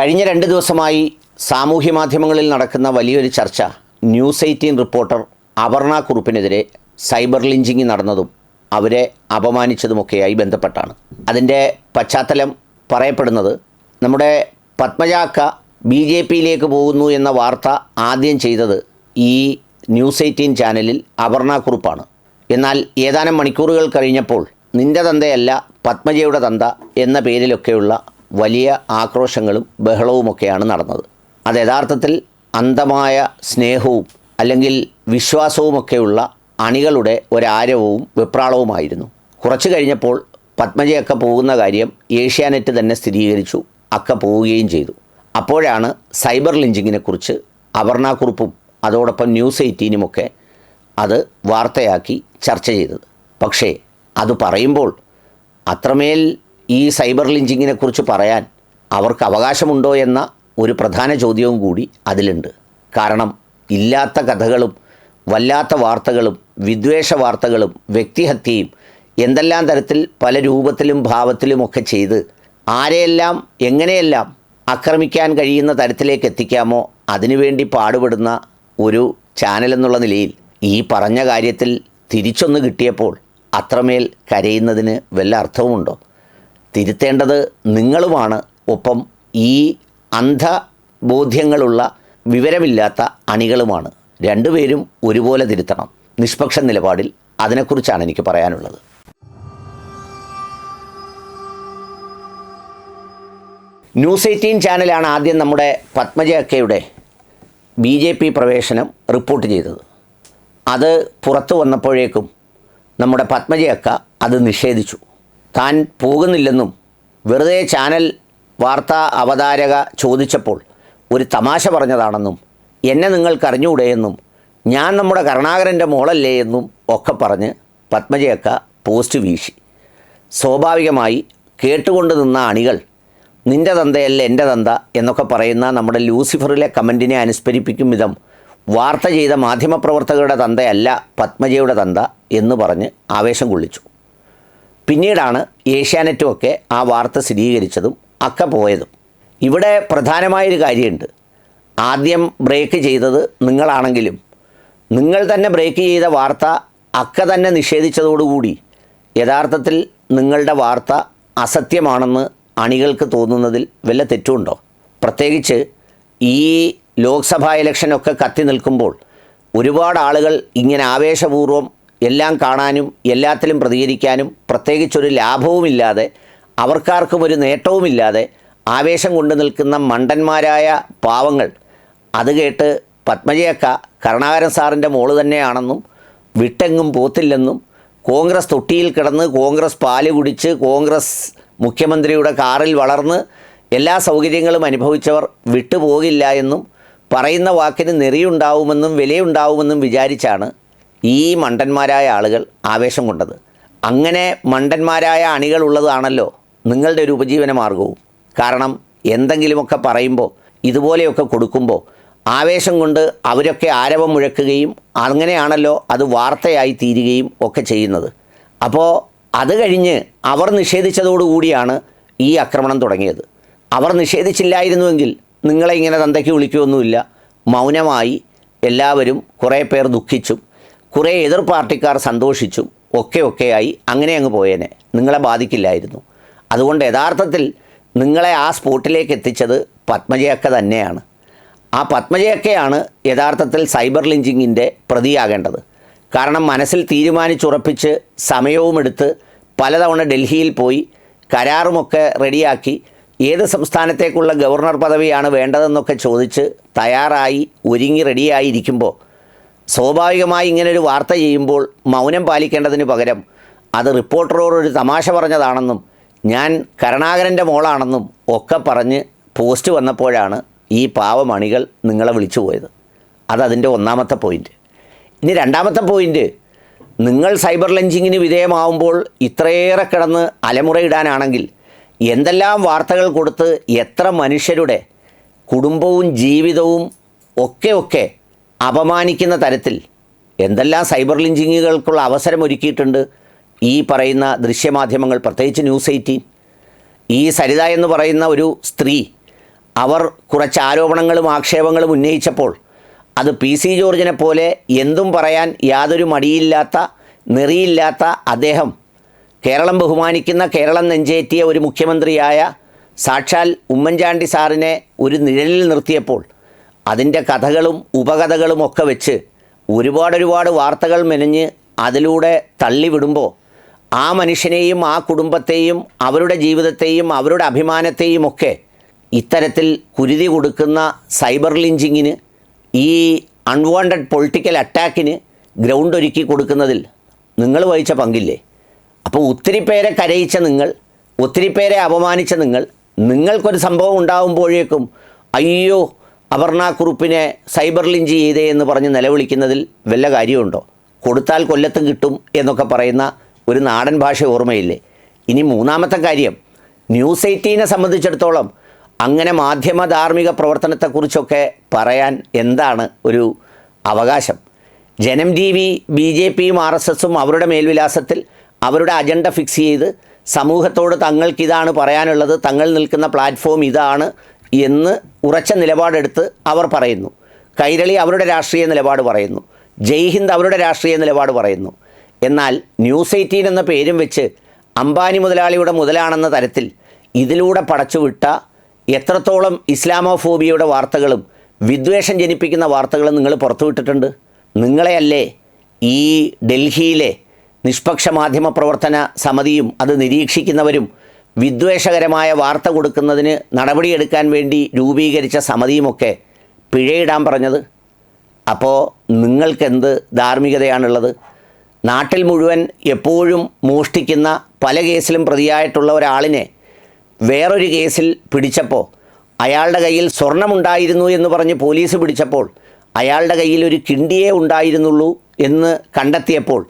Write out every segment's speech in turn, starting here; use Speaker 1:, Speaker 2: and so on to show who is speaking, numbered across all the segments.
Speaker 1: കഴിഞ്ഞ രണ്ട് ദിവസമായി സാമൂഹ്യ മാധ്യമങ്ങളിൽ നടക്കുന്ന വലിയൊരു ചർച്ച ന്യൂസ് എയ്റ്റീൻ റിപ്പോർട്ടർ അപർണ കുറുപ്പിനെതിരെ സൈബർ ലിഞ്ചിങ് നടന്നതും അവരെ അപമാനിച്ചതുമൊക്കെയായി ബന്ധപ്പെട്ടാണ്. അതിന്റെ പശ്ചാത്തലം പറയപ്പെടുന്നത് നമ്മുടെ പത്മജാക്ക ബി ജെ പിയിലേക്ക് പോകുന്നു എന്ന വാർത്ത ആദ്യം ചെയ്തത് ഈ ന്യൂസ് എയ്റ്റീൻ ചാനലിൽ അപർണ കുറുപ്പാണ്. എന്നാൽ ഏതാനും മണിക്കൂറുകൾ കഴിഞ്ഞപ്പോൾ നിന്റെ തന്തയല്ല പത്മജയുടെ തന്ത എന്ന പേരിലൊക്കെയുള്ള വലിയ ആക്രോശങ്ങളും ബഹളവുമൊക്കെയാണ് നടന്നത്. അത് യഥാർത്ഥത്തിൽ അന്ധമായ സ്നേഹവും അല്ലെങ്കിൽ വിശ്വാസവുമൊക്കെയുള്ള അണികളുടെ ഒരാരവവും വെപ്രാളവുമായിരുന്നു. കുറച്ചു കഴിഞ്ഞപ്പോൾ പത്മജയൊക്കെ പോകുന്ന കാര്യം ഏഷ്യാനെറ്റ് തന്നെ സ്ഥിരീകരിച്ചു. അക്ക പോവുകയും ചെയ്തു. അപ്പോഴാണ് സൈബർ ലിഞ്ചിങ്ങിനെക്കുറിച്ച് അപർണാക്കുറിപ്പും കുറുപ്പും അതോടൊപ്പം ന്യൂസ് എയ്റ്റീനുമൊക്കെ അത് വാർത്തയാക്കി ചർച്ച ചെയ്തത്. പക്ഷേ അത് പറയുമ്പോൾ അത്രമേൽ ഈ സൈബർ ലിഞ്ചിങ്ങിനെ കുറിച്ച് പറയാൻ അവർക്ക് അവകാശമുണ്ടോ എന്ന ഒരു പ്രധാന ചോദ്യവും കൂടി അതിലുണ്ട്. കാരണം ഇല്ലാത്ത കഥകളും വല്ലാത്ത വാർത്തകളും വിദ്വേഷ വാർത്തകളും വ്യക്തിഹത്യയും എന്തെല്ലാം തരത്തിൽ പല രൂപത്തിലും ഭാവത്തിലുമൊക്കെ ചെയ്ത് ആരെയെല്ലാം എങ്ങനെയെല്ലാം ആക്രമിക്കാൻ കഴിയുന്ന തരത്തിലേക്ക് എത്തിക്കാമോ അതിനുവേണ്ടി പാടുപെടുന്ന ഒരു ചാനൽ എന്നുള്ള നിലയിൽ ഈ പറഞ്ഞ കാര്യത്തിൽ തിരിച്ചൊന്ന് കിട്ടിയപ്പോൾ അത്രമേൽ കരയുന്നതിന് വല്ല അർത്ഥവുമുണ്ടോ? തിരുത്തേണ്ടത് നിങ്ങളുമാണ്. ഒപ്പം ഈ അന്ധബോധ്യങ്ങളുള്ള വിവരമില്ലാത്ത അണികളുമാണ്. രണ്ടുപേരും ഒരുപോലെ തിരുത്തണം. നിഷ്പക്ഷ നിലപാടിൽ അതിനെക്കുറിച്ചാണ് എനിക്ക് പറയാനുള്ളത്. ന്യൂസ് എയ്റ്റീൻ ചാനലാണ് ആദ്യം നമ്മുടെ പത്മജ അക്കയുടെ ബി ജെ പി പ്രവേശനം റിപ്പോർട്ട് ചെയ്തത്. അത് പുറത്തു വന്നപ്പോഴേക്കും നമ്മുടെ പത്മജ അക്ക അത് നിഷേധിച്ചു. താൻ പോകുന്നില്ലെന്നും വെറുതെ ചാനൽ വാർത്താ അവതാരക ചോദിച്ചപ്പോൾ ഒരു തമാശ പറഞ്ഞതാണെന്നും എന്നെ നിങ്ങൾക്കറിഞ്ഞൂടെ എന്നും ഞാൻ നമ്മുടെ കരുണാകരന്റെ മോളല്ലേ എന്നും ഒക്കെ പറഞ്ഞ് പത്മജയക്ക പോസ്റ്റ് വീശി. സ്വാഭാവികമായി കേട്ടുകൊണ്ട് നിന്ന അണികൾ നിന്റെ തന്തയല്ല എന്റെ തന്ത എന്നൊക്കെ പറയുന്ന നമ്മുടെ ലൂസിഫറിലെ കമന്റിനെ അനുസ്മരിപ്പിക്കും വിധം വാർത്ത ചെയ്ത മാധ്യമപ്രവർത്തകരുടെ തന്തയല്ല പത്മജയുടെ തന്ത എന്ന് പറഞ്ഞ് ആവേശം കൊള്ളിച്ചു. പിന്നീടാണ് ഏഷ്യാനെറ്റും ഒക്കെ ആ വാർത്ത സ്ഥിരീകരിച്ചതും അക്ക പോയതും. ഇവിടെ പ്രധാനമായൊരു കാര്യമുണ്ട്. ആദ്യം ബ്രേക്ക് ചെയ്തത് നിങ്ങളാണെങ്കിലും നിങ്ങൾ തന്നെ ബ്രേക്ക് ചെയ്ത വാർത്ത അക്ക തന്നെ നിഷേധിച്ചതോടുകൂടി യഥാർത്ഥത്തിൽ നിങ്ങളുടെ വാർത്ത അസത്യമാണെന്ന് അണികൾക്ക് തോന്നുന്നതിൽ വല്ല തെറ്റുമുണ്ടോ പ്രത്യേകിച്ച് ഈ ലോക്സഭാ ഇലക്ഷനൊക്കെ കത്തി നിൽക്കുമ്പോൾ ഒരുപാട് ആളുകൾ ഇങ്ങനെ ആവേശപൂർവം എല്ലാം കാണാനും എല്ലാത്തിലും പ്രതികരിക്കാനും പ്രത്യേകിച്ചൊരു ലാഭവുമില്ലാതെ അവർക്കാർക്കും ഒരു നേട്ടവുമില്ലാതെ ആവേശം കൊണ്ടു നിൽക്കുന്ന മണ്ടന്മാരായ പാവങ്ങൾ. അത് കേട്ട് പത്മജയക്ക കരുണാകരൻ സാറിന്റെ മോൾ തന്നെയാണെന്നും വിട്ടെങ്ങും പോത്തില്ലെന്നും കോൺഗ്രസ് തൊട്ടിയിൽ കിടന്ന് കോൺഗ്രസ് പാൽ കുടിച്ച് കോൺഗ്രസ് മുഖ്യമന്ത്രിയുടെ കാറിൽ വളർന്ന് എല്ലാ സൗകര്യങ്ങളും അനുഭവിച്ചവർ വിട്ടുപോകില്ല എന്നും പറയുന്ന വാക്കിന് നെറിയുണ്ടാവുമെന്നും വിലയുണ്ടാവുമെന്നും വിചാരിച്ചാണ് ഈ മണ്ടന്മാരായ ആളുകൾ ആവേശം കൊണ്ടത്. അങ്ങനെ മണ്ടന്മാരായ അണികളുള്ളതാണല്ലോ നിങ്ങളുടെ ഒരു ഉപജീവന മാർഗവും. കാരണം എന്തെങ്കിലുമൊക്കെ പറയുമ്പോൾ ഇതുപോലെയൊക്കെ കൊടുക്കുമ്പോൾ ആവേശം കൊണ്ട് അവരൊക്കെ ആരവം മുഴക്കുകയും അങ്ങനെയാണല്ലോ അത് വാർത്തയായി തീരുകയും ഒക്കെ ചെയ്യുന്നത്. അപ്പോൾ അത് കഴിഞ്ഞ് അവർ നിഷേധിച്ചതോടുകൂടിയാണ് ഈ ആക്രമണം തുടങ്ങിയത്. അവർ നിഷേധിച്ചില്ലായിരുന്നുവെങ്കിൽ നിങ്ങളെ ഇങ്ങനെ തന്തയ്ക്ക് വിളിക്കുകയൊന്നുമില്ല മൗനമായി എല്ലാവരും കുറേ പേർ ദുഃഖിച്ചും കുറേ എതിർ പാർട്ടിക്കാർ സന്തോഷിച്ചു. ഒക്കെ ഒക്കെ ആയി അങ്ങനെ അങ്ങ് പോയേനെ. നിങ്ങളെ ബാധിക്കില്ലായിരുന്നു. അതുകൊണ്ട് യഥാർത്ഥത്തിൽ നിങ്ങളെ ആ സ്പോട്ടിലേക്ക് എത്തിച്ചത് പത്മജയക്ക തന്നെയാണ്. ആ പത്മജയക്കയാണ് യഥാർത്ഥത്തിൽ സൈബർ ലിഞ്ചിങ്ങിന്റെ പ്രതിയാകേണ്ടത്. കാരണം മനസ്സിൽ തീരുമാനിച്ചുറപ്പിച്ച് സമയവുമെടുത്ത് പലതവണ ഡൽഹിയിൽ പോയി കരാറുമൊക്കെ റെഡിയാക്കി ഏത് സംസ്ഥാനത്തേക്കുള്ള ഗവർണർ പദവിയാണ് വേണ്ടതെന്നൊക്കെ ചോദിച്ച് തയ്യാറായി ഒരുങ്ങി റെഡിയായിരിക്കുമ്പോൾ സ്വാഭാവികമായി ഇങ്ങനൊരു വാർത്ത ചെയ്യുമ്പോൾ മൗനം പാലിക്കേണ്ടതിന് പകരം അത് റിപ്പോർട്ടറോട് ഒരു തമാശ പറഞ്ഞതാണെന്നും ഞാൻ കരുണാകരന്റെ മോളാണെന്നും ഒക്കെ പറഞ്ഞ് പോസ്റ്റ് വന്നപ്പോഴാണ് ഈ പാവമണികൾ നിങ്ങളെ വിളിച്ചു പോയത്. അതതിന്റെ ഒന്നാമത്തെ പോയിന്റ് ഇനി രണ്ടാമത്തെ പോയിന്റ് നിങ്ങൾ സൈബർ ലഞ്ചിങ്ങിന് വിധേയമാവുമ്പോൾ ഇത്രയേറെ കിടന്ന് അലമുറയിടാനാണെങ്കിൽ എന്തെല്ലാം വാർത്തകൾ കൊടുത്ത് എത്ര മനുഷ്യരുടെ കുടുംബവും ജീവിതവും ഒക്കെ ഒക്കെ അപമാനിക്കുന്ന തരത്തിൽ എന്തെല്ലാം സൈബർ ലിഞ്ചിങ്ങുകൾക്കുള്ള അവസരം ഒരുക്കിയിട്ടുണ്ട് ഈ പറയുന്ന ദൃശ്യമാധ്യമങ്ങൾ പ്രത്യേകിച്ച് ന്യൂസ് എയ്റ്റീൻ. ഈ സരിത എന്ന് പറയുന്ന ഒരു സ്ത്രീ അവർ കുറച്ച് ആരോപണങ്ങളും ആക്ഷേപങ്ങളും ഉന്നയിച്ചപ്പോൾ അത് പി സി ജോർജിനെ പോലെ എന്തും പറയാൻ യാതൊരു മടിയില്ലാത്ത നെറിയില്ലാത്ത അദ്ദേഹം കേരളം ബഹുമാനിക്കുന്ന കേരളം നെഞ്ചേറ്റിയ ഒരു മുഖ്യമന്ത്രിയായ സാക്ഷാൽ ഉമ്മൻചാണ്ടി സാറിനെ ഒരു നിഴലിൽ നിർത്തിയപ്പോൾ അതിന്റെ കഥകളും ഉപകഥകളും ഒക്കെ വെച്ച് ഒരുപാട് ഒരുപാട് വാർത്തകൾ മെനഞ്ഞ് അതിലൂടെ തള്ളിവിടുമ്പോൾ ആ മനുഷ്യനെയും ആ കുടുംബത്തെയും അവരുടെ ജീവിതത്തെയും അവരുടെ അഭിമാനത്തെയും ഒക്കെ ഇത്തരത്തിൽ കുരുതി കൊടുക്കുന്ന സൈബർ ലിഞ്ചിങ്ങിന് ഈ അൺവാണ്ടഡ് പൊളിറ്റിക്കൽ അറ്റാക്കിന് ഗ്രൗണ്ട് ഒരുക്കി കൊടുക്കുന്നതിൽ നിങ്ങൾ വഹിച്ച പങ്കില്ലേ? അപ്പോൾ ഒത്തിരി പേരെ കരയിച്ച നിങ്ങൾ ഒത്തിരി പേരെ അപമാനിച്ച നിങ്ങൾ നിങ്ങൾക്കൊരു സംഭവം ഉണ്ടാകുമ്പോഴേക്കും അയ്യോ അപർണ കുറുപ്പിനെ സൈബർ ലിഞ്ച് ചെയ്തേ എന്ന് പറഞ്ഞ് നിലവിളിക്കുന്നതിൽ വല്ല കാര്യമുണ്ടോ? കൊടുത്താൽ കൊല്ലത്തും കിട്ടും എന്നൊക്കെ പറയുന്ന ഒരു നാടൻ ഭാഷ ഓർമ്മയില്ലേ? ഇനി മൂന്നാമത്തെ കാര്യം. ന്യൂസ് എയ്റ്റീനെ സംബന്ധിച്ചിടത്തോളം അങ്ങനെ മാധ്യമ ധാർമ്മിക പ്രവർത്തനത്തെക്കുറിച്ചൊക്കെ പറയാൻ എന്താണ് ഒരു അവകാശം? Janam T V B J പിയും ആർ എസ് എസും അവരുടെ മേൽവിലാസത്തിൽ അവരുടെ അജണ്ട ഫിക്സ് ചെയ്ത് സമൂഹത്തോട് തങ്ങൾക്കിതാണ് പറയാനുള്ളത് തങ്ങൾ നിൽക്കുന്ന പ്ലാറ്റ്ഫോം ഇതാണ് എന്ന് ഉറച്ച നിലപാടെടുത്ത് അവർ പറയുന്നു. കൈരളി അവരുടെ രാഷ്ട്രീയ നിലപാട് പറയുന്നു. ജയ്ഹിന്ദ് അവരുടെ രാഷ്ട്രീയ നിലപാട് പറയുന്നു. എന്നാൽ ന്യൂസ് എയ്റ്റീൻ എന്ന പേരും വെച്ച് അംബാനി മുതലാളിയുടെ മുതലാണെന്ന തരത്തിൽ ഇതിലൂടെ പടച്ചുവിട്ട എത്രത്തോളം ഇസ്ലാമോഫോബിയയുടെ വാർത്തകളും വിദ്വേഷം ജനിപ്പിക്കുന്ന വാർത്തകളും നിങ്ങൾ പുറത്തുവിട്ടിട്ടുണ്ട്? നിങ്ങളെയല്ലേ ഈ ഡൽഹിയിലെ നിഷ്പക്ഷ മാധ്യമ പ്രവർത്തന സമിതിയും അത് നിരീക്ഷിക്കുന്നവരും വിദ്വേഷകരമായ വാർത്ത കൊടുക്കുന്നതിന് നടപടിയെടുക്കാൻ വേണ്ടി രൂപീകരിച്ച സമിതിയുമൊക്കെ പിഴയിടാൻ പറഞ്ഞത്. അപ്പോൾ നിങ്ങൾക്കെന്ത് ധാർമ്മികതയാണുള്ളത്? നാട്ടിൽ മുഴുവൻ എപ്പോഴും മോഷ്ടിക്കുന്ന പല കേസിലും പ്രതിയായിട്ടുള്ള ഒരാളിനെ വേറൊരു കേസിൽ പിടിച്ചപ്പോൾ അയാളുടെ കയ്യിൽ സ്വർണമുണ്ടായിരുന്നു എന്ന് പറഞ്ഞ് പോലീസ് പിടിച്ചപ്പോൾ അയാളുടെ കയ്യിൽ ഒരു കിണ്ടിയേ ഉണ്ടായിരുന്നുള്ളൂ എന്ന് കണ്ടെത്തിയപ്പോൾ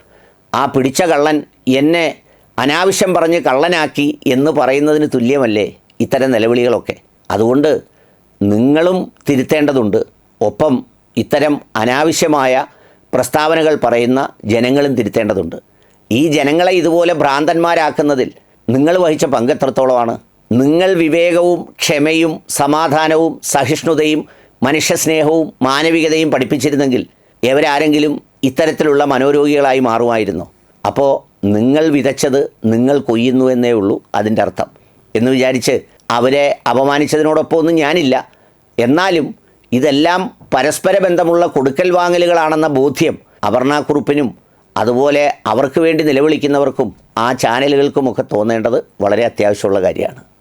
Speaker 1: ആ പിടിച്ച കള്ളൻ എന്നെ അനാവശ്യം പറഞ്ഞ് കള്ളനാക്കി എന്ന് പറയുന്നതിന് തുല്യമല്ലേ ഇത്തരം നിലവിളികളൊക്കെ? അതുകൊണ്ട് നിങ്ങളും തിരുത്തേണ്ടതുണ്ട്. ഒപ്പം ഇത്തരം അനാവശ്യമായ പ്രസ്താവനകൾ പറയുന്ന ജനങ്ങളും തിരുത്തേണ്ടതുണ്ട്. ഈ ജനങ്ങളെ ഇതുപോലെ ഭ്രാന്തന്മാരാക്കുന്നതിൽ നിങ്ങൾ വഹിച്ച പങ്ക് എത്രത്തോളമാണ്? നിങ്ങൾ വിവേകവും ക്ഷമയും സമാധാനവും സഹിഷ്ണുതയും മനുഷ്യസ്നേഹവും മാനവികതയും പഠിപ്പിച്ചിരുന്നെങ്കിൽ എവരാരെങ്കിലും ഇത്തരത്തിലുള്ള മനോരോഗികളായി മാറുമായിരുന്നു. അപ്പോൾ നിങ്ങൾ വിതച്ചത് നിങ്ങൾ കൊയ്യുന്നു എന്നേ ഉള്ളൂ അതിന്റെ അർത്ഥം. എന്ന് വിചാരിച്ച് അവരെ അപമാനിച്ചതിനോടൊപ്പം ഒന്നും ഞാനില്ല. എന്നാലും ഇതെല്ലാം പരസ്പര ബന്ധമുള്ള കൊടുക്കൽ വാങ്ങലുകളാണെന്ന ബോധ്യം അപർണാക്കുറിപ്പിനും അതുപോലെ അവർക്ക് വേണ്ടി നിലവിളിക്കുന്നവർക്കും ആ ചാനലുകൾക്കുമൊക്കെ തോന്നേണ്ടത് വളരെ അത്യാവശ്യമുള്ള കാര്യമാണ്.